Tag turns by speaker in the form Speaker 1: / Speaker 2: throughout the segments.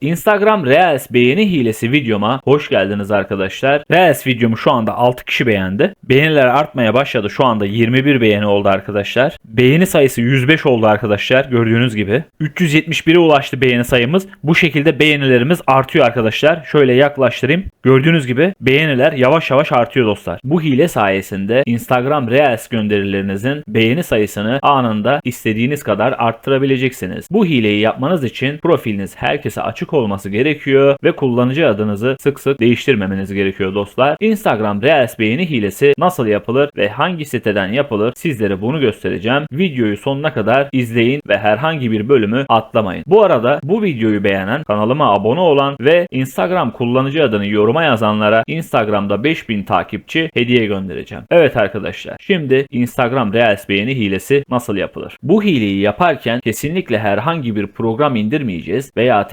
Speaker 1: Instagram Reels beğeni hilesi videoma hoş geldiniz arkadaşlar. Reels videomu şu anda 6 kişi beğendi. Beğeniler artmaya başladı. Şu anda 21 beğeni oldu arkadaşlar. Beğeni sayısı 105 oldu arkadaşlar gördüğünüz gibi. 371'e ulaştı beğeni sayımız. Bu şekilde beğenilerimiz artıyor arkadaşlar. Şöyle yaklaştırayım. Gördüğünüz gibi beğeniler yavaş yavaş artıyor dostlar. Bu hile sayesinde Instagram Reels gönderilerinizin beğeni sayısını anında istediğiniz kadar arttırabileceksiniz. Bu hileyi yapmanız için profiliniz herkese açık olması gerekiyor ve kullanıcı adınızı sık sık değiştirmemeniz gerekiyor dostlar. Instagram Reels beğeni hilesi nasıl yapılır ve hangi siteden yapılır sizlere bunu göstereceğim. Videoyu sonuna kadar izleyin ve herhangi bir bölümü atlamayın. Bu arada bu videoyu beğenen, kanalıma abone olan ve Instagram kullanıcı adını yoruma yazanlara Instagram'da 5000 takipçi hediye göndereceğim. Evet arkadaşlar şimdi Instagram Reels beğeni hilesi nasıl yapılır? Bu hileyi yaparken kesinlikle herhangi bir program indirmeyeceğiz veya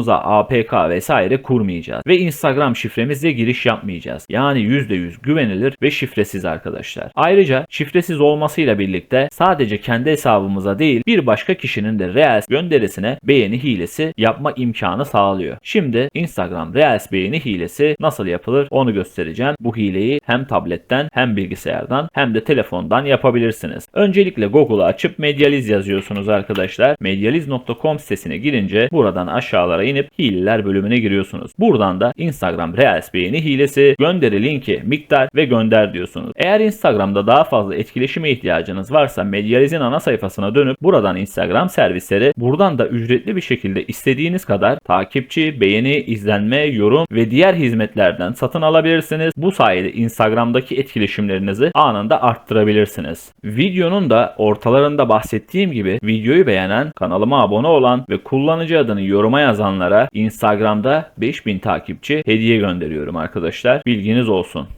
Speaker 1: telefonumuza APK vesaire kurmayacağız ve Instagram şifremizle giriş yapmayacağız. Yani %100 güvenilir ve şifresiz arkadaşlar. Ayrıca şifresiz olmasıyla birlikte sadece kendi hesabımıza değil bir başka kişinin de Reels gönderisine beğeni hilesi yapma imkanı sağlıyor. Şimdi Instagram Reels beğeni hilesi nasıl yapılır onu göstereceğim. Bu hileyi hem tabletten hem bilgisayardan hem de telefondan yapabilirsiniz. Öncelikle Google'u açıp Medializ yazıyorsunuz arkadaşlar. Medializ.com sitesine girince buradan aşağılara inip hileler bölümüne giriyorsunuz. Buradan da Instagram Reels beğeni hilesi, gönderi linki, miktar ve gönder diyorsunuz. Eğer Instagram'da daha fazla etkileşime ihtiyacınız varsa Medializ'in ana sayfasına dönüp buradan Instagram servisleri buradan da ücretli bir şekilde istediğiniz kadar takipçi, beğeni, izlenme, yorum ve diğer hizmetlerden satın alabilirsiniz. Bu sayede Instagram'daki etkileşimlerinizi anında arttırabilirsiniz. Videonun da ortalarında bahsettiğim gibi videoyu beğenen, kanalıma abone olan ve kullanıcı adını yoruma yazanlara Instagram'da 5000 takipçi hediye gönderiyorum arkadaşlar. Bilginiz olsun.